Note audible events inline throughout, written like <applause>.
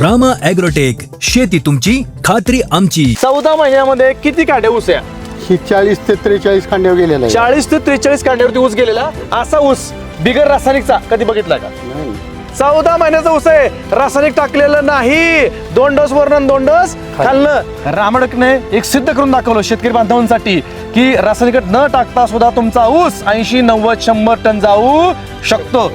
Rama agrotech शेती तुमची खात्री आमची. चौदा महिन्यामध्ये किती कांड्या ऊस आहे? ही चाळीस ते त्रेचाळीस खांड्यावर गेलेला आहे चाळीस ते त्रेचाळीस कांड्यावरती ऊस गेलेला? असा ऊस बिगर रासायनिकचा कधी बघितला का? नाही. चौदा महिन्याचा ऊस आहे. रासायनिक टाकलेलं नाही. दोन डोस वरून दोन डोस खाल्लं. रामडकने एक सिद्ध करून दाखवलं शेतकरी बांधवांसाठी की रासायनिक न टाकता सुद्धा तुमचा ऊस ऐंशी नव्वद शंभर टन जाऊ शकतो.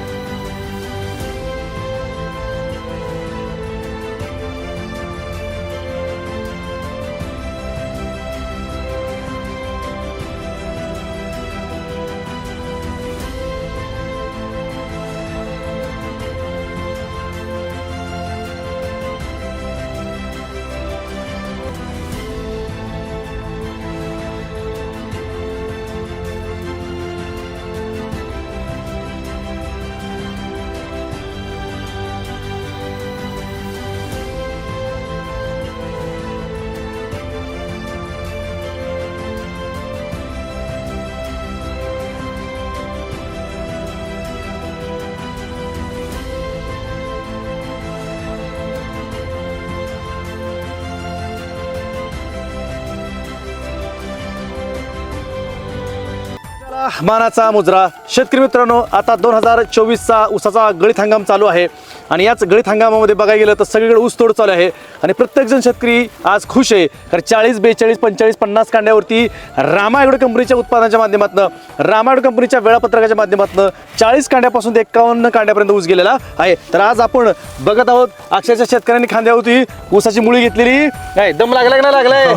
मानाचा मुजरा. शेतकरी मित्रांनो आता दोन हजार चोवीसचा ऊसाचा गळीत हंगाम चालू आहे. आणि याच गळीत हंगामामध्ये बघायला गेलं तर सगळीकडे ऊस तोड चालू आहे. आणि प्रत्येकजण शेतकरी आज खुश आहे. कारण चाळीस बेचाळीस पंचेचाळीस पन्नास कांड्यावरती रामायगड कंपनीच्या उत्पादनाच्या माध्यमातून रामायगड कंपनीच्या वेळापत्रकाच्या माध्यमातून चाळीस कांड्यापासून ते एकावन्न कांड्यापर्यंत ऊस गेलेला आहे. तर आज आपण बघत आहोत अक्षरशः शेतकऱ्यांनी खांद्यावरती ऊसाची मुळी घेतलेली. नाही दम लागला का नाही लागलाय?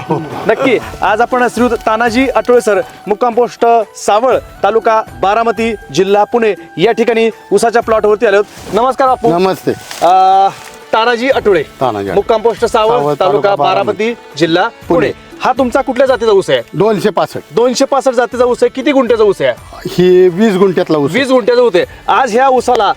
नक्की. आज आपण श्रीयुत तानाजी आठवळे सर मुक्काम पोस्ट सावळ तालुका बारामती जिल्हा पुणे या ठिकाणी ऊसाच्या प्लॉटवरती आलो नमस्कार बापू. नमस्ते. अं, तानाजी आठवळे तानाजी. मुक्काम पोस्ट सावळ, तालुका तालुका बारामती. जिल्हा पुणे. पुणे. हा तुमचा कुठल्या जातीचा ऊस आहे? दोनशे पासष्ट. दोनशे पासष्ट जातीचा ऊस आहे. किती गुंठ्याचा ऊस आहे? ही वीस गुंठ्यातला ऊस आहे. वीस गुंठ्याचा ऊस आहे. आज ह्या ऊसाला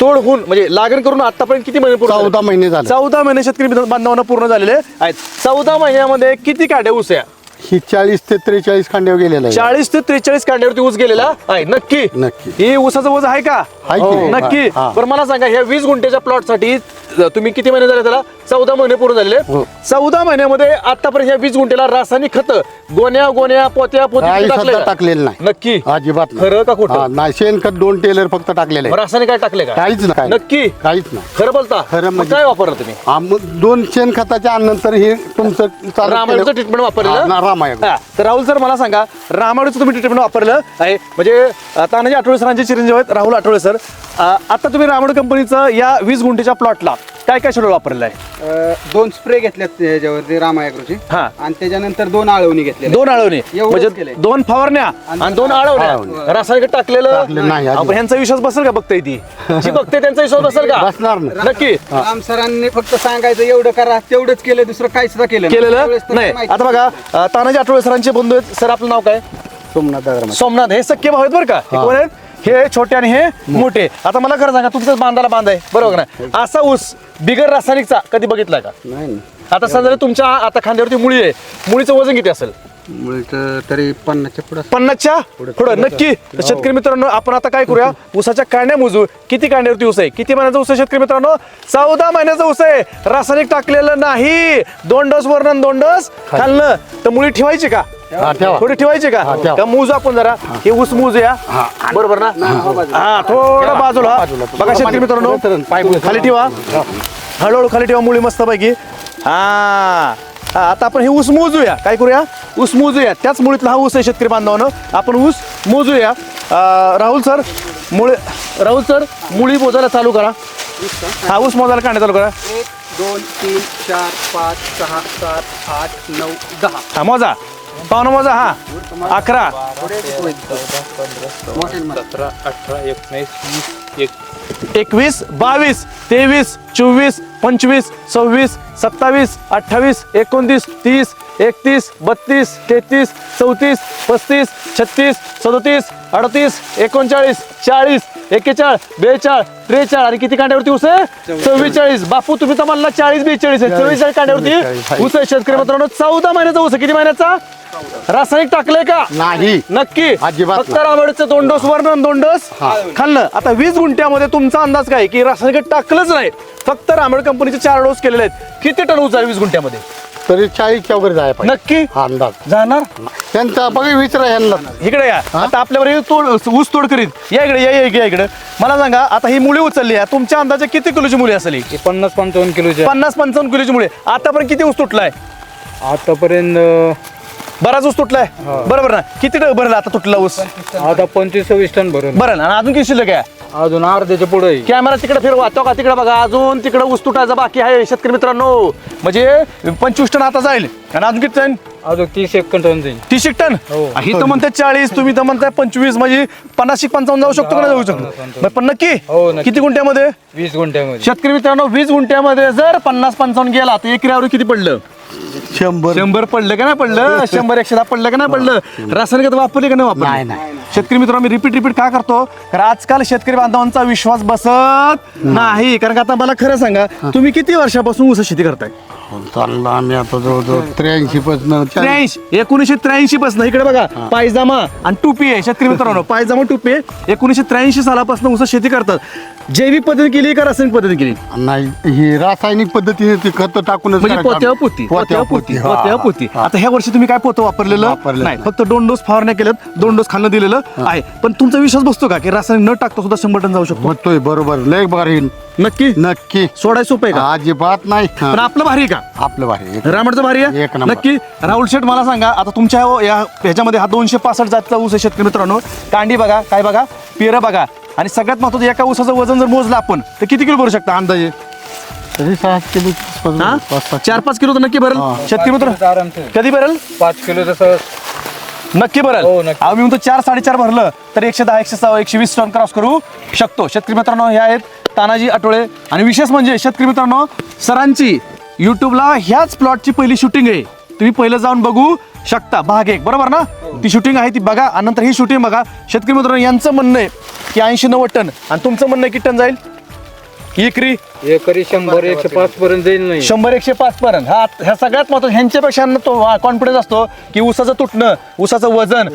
तोड होऊन म्हणजे लागण करून आतापर्यंत किती महिने पूर्ण झाले? चौदा महिने झाले. चौदा महिने शेतकरी बांधवांना पूर्ण झालेले आहेत. चौदा महिन्यामध्ये किती कांड्या ऊस आहे? ही चाळीस ते त्रेचाळीस खांड्यावर गेलेला आहे चाळीस ते त्रेचाळीस कांड्यावरती ऊस गेलेला आहे नक्की नक्की. हे ऊसाचं वज आहे का आहे की? हो, नक्की हा. बरं मला सांगा ह्या वीस गुंठ्याच्या प्लॉटसाठी तुम्ही किती महिने झाले त्याला? चौदा महिने पूर्ण झालेले. हो. चौदा महिन्यामध्ये आतापर्यंत ह्या वीस गुंठ्याला रासायनिक खत गोण्या गोण्या पोत्या पोती काही टाकले सुद्धा का? टाकलेलं नाही. नक्की. अजिबात नाही. खरं का खोटं? हा, नाही शेणखत दोन टेलर फक्त टाकलेले. आहे. रासायनिक काय टाकले का? काहीच नाही नक्की? काहीच नाही. खरं बोलता? खरं मग म्हणजे- काय वापरलं तुम्ही? दोन शेणखताच्या नंतर हे तुमचं चालू रामायणचं केलं. ट्रीटमेंट हा, वापरलेलं ना, रामायण. हा, तर राहुल सर मला सांगा रामायणचं तुम्ही ट्रीटमेंट वापरलं आहे. म्हणजे अं, तानाजी आठवळे सरांचे चिरंजीव आहेत राहुल आठवळे सर. आता तुम्ही रामायण कंपनीचं या वीस गुंठेच्या प्लॉटला काय काय शेड्यूल वापरलं आहे अ, दोन स्प्रे घेतल्यात त्याच्यावरती रामायग्रोचे हा. आणि त्याच्यानंतर दोन आळवणी घेतल्या दोन आळवणी. एवढंच म्हणजे केलंय. दोन फवारण्या आणि दोन आळवण्या. आळवण्या. रासायनिक टाकलेलं? टाकलेलं नाही. आपण ह्यांचा विश्वास बसेल का बघताय ती? जी बघते त्यांचा विश्वास बसेल का? बसणार नाही. नक्की. राम सरांनी फक्त सांगायचं एवढं करा तेवढंच केलं दुसरं काही सुद्धा केलं. केलेलं त्यावेळेस तर नाही. माहिती आता बघा अं, तानाजी आठवळे सरांचे बंधू आहेत. सर आपलं नाव काय? सोमनाथ दादा सोमनाथ. हे सख्खे भाऊ आहेत बरं का? हा. कोण आहेत? हे छोटे आणि हे मोठे. आता मला खरं सांगा तुमचं बांधाला बांध आहे. बरोबर ना असा ऊस बिगर रासायनिकचा कधी बघितला का? नाही. आता समजा तुमच्या आता खांद्यावरती मुळी आहे. मुळीचं वजन किती असेल? तर पन्नासच्या पुढं पन्नासच्या पुढं नक्की. तर शेतकरी मित्रांनो आपण आता काय करूया? <laughs> ऊसाच्या कांड्या मोजू. किती कांड्यावरती ऊस आहे? किती महिन्याचा ऊस आहे शेतकरी मित्रांनो? चौदा महिन्याचा ऊस आहे. रासायनिक टाकलेलं नाही. दोन डोस वरून दोन डोस खाल्लं तर मुळी ठेवायची का? हा, ठेवा. थोडी ठेवायची का? हा, ठेवा. का मोजू आपण जरा हे. ऊस मोजूया बरोबर ना? हा थोडं बाजूला. बघा शेतकरी मित्रांनो खाली ठेवा. हळूहळू खाली ठेवा मुळी मस्त पैकी हा. हा, आता आपण हे ऊस मोजूया काय करूया? ऊस मोजूया त्याच मुळीतला हा ऊस आहे शेतकरी बांधवानं. आपण ऊस मोजूया अं, राहुल सर मुळे राहुल सर मुळी मोजायला चालू करा. हा ऊस मोजायला काढण्यात चालू करा. एक दोन तीन चार पाच सहा सात आठ नऊ दहा. हा मोजा. पावनं मोजा हा. अकरा. एकवीस बावीस तेवीस चोवीस पंचवीस सव्वीस सत्तावीस अठ्ठावीस एकोणतीस तीस एकतीस बत्तीस तेहतीस चौतीस पस्तीस छत्तीस सदोतीस अडतीस एकोणचाळीस चाळीस एक्केचाळीस बेचाळ त्रेचाळ आणि किती कांड्यावरती आहे? चव्वेचाळीस. बापू तुम्ही तर म्हणला चाळीस बेचाळीस आहे. चव्वेचाळीस कांड्यावरती आहे शेतकरी मित्रांनो. चौदा महिन्याचा आहे. किती महिन्याचा? रासायनिक टाकलंय का? नाही. नक्की. अजिबात फक्त. राबडचं दोन डोस वरण दोन डोस खाल्लं. आता वीस गुंठ्यामध्ये तुमचा अंदाज काय की रासायनिक टाकलंच नाही? फक्त रामड कंपनीचे चार डोस केलेले आहेत. किती टन आहे वीस गुंठ्यामध्ये? तरी चाळीसच्या वगैरे पाहिजे. नक्की? हा अंदाज. जाणार? त्यांचा बघा विचारा यांना. इकडे या. आता आपल्यावर तोड ऊस तोड करीत. या इकडे या या इकडे या इकडे. मला सांगा आता ही मुली उचलली आहे. तुमच्या अंदाजे किती किलोची मुली असेल पन्नास पंचावन्न किलोचे पन्नास पंचावन्न किलोची मुली आतापर्यंत किती ऊस तुटलाय? आतापर्यंत बराच ऊस तुटलाय? बरोबर ना? किती टन भरला आता तुटला ऊस? आता पंचवीस सव्वीस टन भरून. बरं ना. आणि अजून किती शिल्लक आहे? अजून अर्ध्याच्या पुढे कॅमेरा तिकडे फिरवा. तो का तिकडे बघा. अजून तिकडे ऊस तुटायचा बाकी आहे. शेतकरी मित्रांनो म्हणजे पंचवीस टन आता जाईल. आणि अजून किती टन अजून तीस एक टन जाईल. तीस एक टन? हो. ही तर म्हणते चाळीस तुम्ही तर म्हणताय पंचवीस म्हणजे पन्नास एक पंचावन्न जाऊ शकतो का नाही जाऊ शकतो? पण नक्की? हो, नक्की. किती गुंठ्यामध्ये? वीस गुंठ्यामध्ये. शेतकरी मित्रांनो वीस गुंठ्यामध्ये जर पन्नास पंचावन्न गेला तर एकऱ्यावर किती पडलं? शंभर. शंभर पडलं का नाही पडलं? <laughs> शंभर एकशे दहा पडलं का नाही पडलं? रासायनिक खतं वापरली का नाही नाही, वापरली नाही. शेतकरी मित्रांनो मी रिपीट रिपीट का करतो? कारण आजकाल शेतकरी बांधवांचा विश्वास बसत नाही. कारण का आता मला खरं सांगा तुम्ही किती वर्षापासून ऊस शेती करताय? चाललं आम्ही आता जवळजवळ त्र्याऐंशी पासून त्र्याऐंशी एकोणीशे त्र्याऐंशी पासून. इकडे बघा पायजामा आणि टोपी आहे शेतकरी मित्रांनो. <laughs> पायजामा टोपी आहे. एकोणीशे त्र्याऐंशी सालापासून ऊस शेती करतात. जैविक पद्धती केली का रासायनिक पद्धती केली? नाही ही रासायनिक पद्धतीने ती खत टाकूनच म्हणजे करायचं. पोत्यावर पोती पोत्यावर पोती हा, पोत्यावर पोती. हा. आता ह्या वर्षी तुम्ही काय पोतं वापरलेलं? वापरलेलं नाही. फक्त दोन डोस फवारण्या केल्यात दोन डोस खाल्लं दिलेलं आहे. पण तुमचा विश्वास बसतो का की रासायनिक न टाकता सुद्धा शंभर टन जाऊ शकतो? होतोय बरोबर. लय भारी. नक्की? नक्की. सोडाय सोपं आहे का? अजिबात नाही. हा. पण आपलं भारी आहे का? आपलं भारी एक- रामडचं भारी आहे? एक नंबर. नक्की. राहुल शेठ मला सांगा आता तुमच्या या ह्याच्यामध्ये हा दोनशे पासष्ट जातचा ऊस आहे शेतकरी मित्रांनो. कांडी बघा काय बघा? पेरं बघा. आणि सगळ्यात महत्वाचं एका ऊसाचं वजन जर मोजलं आपण तर किती किलो भरू शकता अंदाजे? तरी किलो हा? चार पाच किलो तर नक्की भरेल? शेतकरी मित्र आरामशीर कधी भरेल? पाच किलो तसं. नक्की भरेल? हो, नक्की. आम्ही म्हणतो चार साडेचार भरलं तर एकशे दहा एकशे सहा एकशे वीस टन क्रॉस करू शकतो. शेतकरी मित्रांनो हे आहेत तानाजी आठवळे. आणि विशेष म्हणजे शेतकरी मित्रांनो सरांची युट्यूबला ह्याच प्लॉटची पहिली शूटिंग आहे. तुम्ही पहिलं जाऊन बघू. शकता. भाग एक बरोबर ना? ती शूटिंग आहे ती बघा आणि नंतर ही शूटिंग बघा. शेतकरी मित्रांनो यांचं म्हणणं आहे की ऐंशी नव्वद टन. आणि तुमचं म्हणणं आहे की टन जाईल? एकरी. एकरी शंभर एकशे पाच पर्यंत जाईल नाही. शंभर एकशे पाच पर्यंत. हा ह्या सगळ्यात महत्वाचं ह्यांच्यापेक्षा तो कॉन्फिडन्स असतो की ऊसाचं तुटणं ऊसाचं वजन.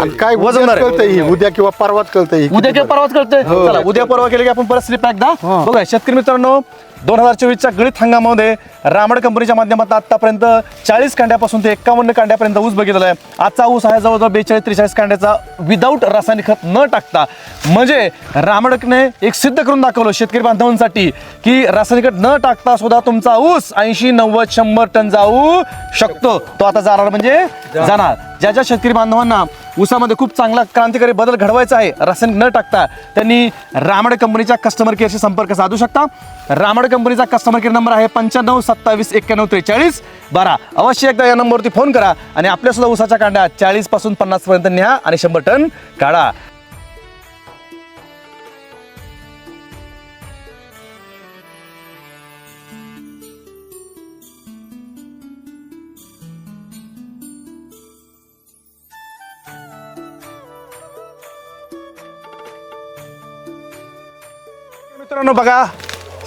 आणि काय वजनदार आहे. कळतंय ही? उद्या किंवा परवाच कळतंय उद्या किंवा परवाच कळतंय? चला उद्या परवा केलं की आपण परत स्लिप एकदा बघा शेतकरी मित्रांनो दोन हजार चोवीसच्या गळीत हंगामामध्ये रामड कंपनीच्या माध्यमातून आतापर्यंत चाळीस कांड्यापासून ते एकावन्न कांड्यापर्यंत ऊस बघितलेला आहे. आजचा ऊस आहे जवळजवळ बेचाळीस त्रेचाळीस कांड्याचा विदाऊट रासायनिक खत न टाकता. म्हणजे रामडकने एक सिद्ध करून दाखवलं शेतकरी बांधवांसाठी की रासायनिक न टाकता सुद्धा तुमचा ऊस ऐंशी नव्वद शंभर टन जाऊ शकतो. तो आता जाणार म्हणजे जाणार. ज्या ज्या शेतकरी बांधवांना ऊसामध्ये खूप चांगला क्रांतिकारी बदल घडवायचा आहे रासायनिक न टाकता त्यांनी रामड कंपनीच्या कस्टमर केअरशी संपर्क साधू शकता. रामड कंपनीचा कस्टमर केअर नंबर आहे पंच्याण्णव सत्तावीस एक्क्याण्णव त्रेचाळीस बारा. अवश्य एकदा या नंबरवरती फोन करा आणि आपल्या सुद्धा ऊसाच्या कांड्या चाळीसपासून पन्नास पर्यंत न्या आणि शंभर टन काढा. मित्रांनो बघा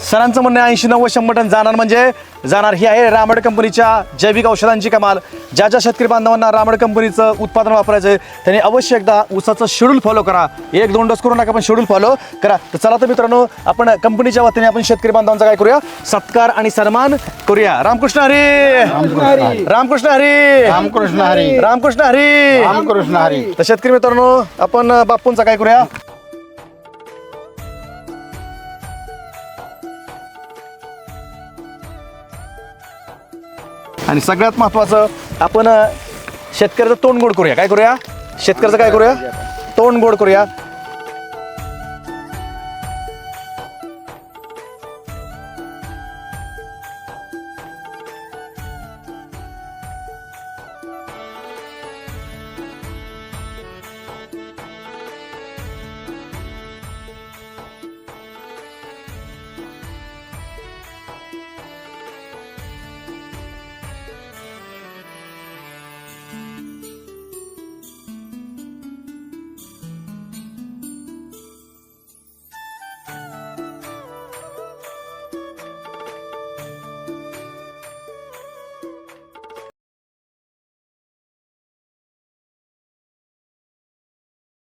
सरांचं म्हणणं ऐंशी नव्वद शंभर टन जाणार म्हणजे जाणार ही आहे रामड कंपनीच्या जैविक औषधांची कमाल. ज्या ज्या शेतकरी बांधवांना रामड कंपनीचं उत्पादन वापरायचं आहे त्यांनी अवश्य एकदा ऊसाचं शेड्यूल फॉलो करा. एक दोन डोस करू नका पण शेड्यूल फॉलो करा. तर चला तर मित्रांनो आपण कंपनीच्या वतीने आपण शेतकरी बांधवांचा काय करूया? सत्कार आणि सन्मान करूया. रामकृष्ण हरी! रामकृष्ण हरी! रामकृष्ण हरी! रामकृष्ण हरी! रामकृष्ण हरी! तर शेतकरी मित्रांनो आपण बापूंचा काय करूया? आणि सगळ्यात महत्वाचं आपण शेतकऱ्याचं तोंड गोड करूया. काय करूया? शेतकऱ्याचं काय करूया? तोंड गोड करूया.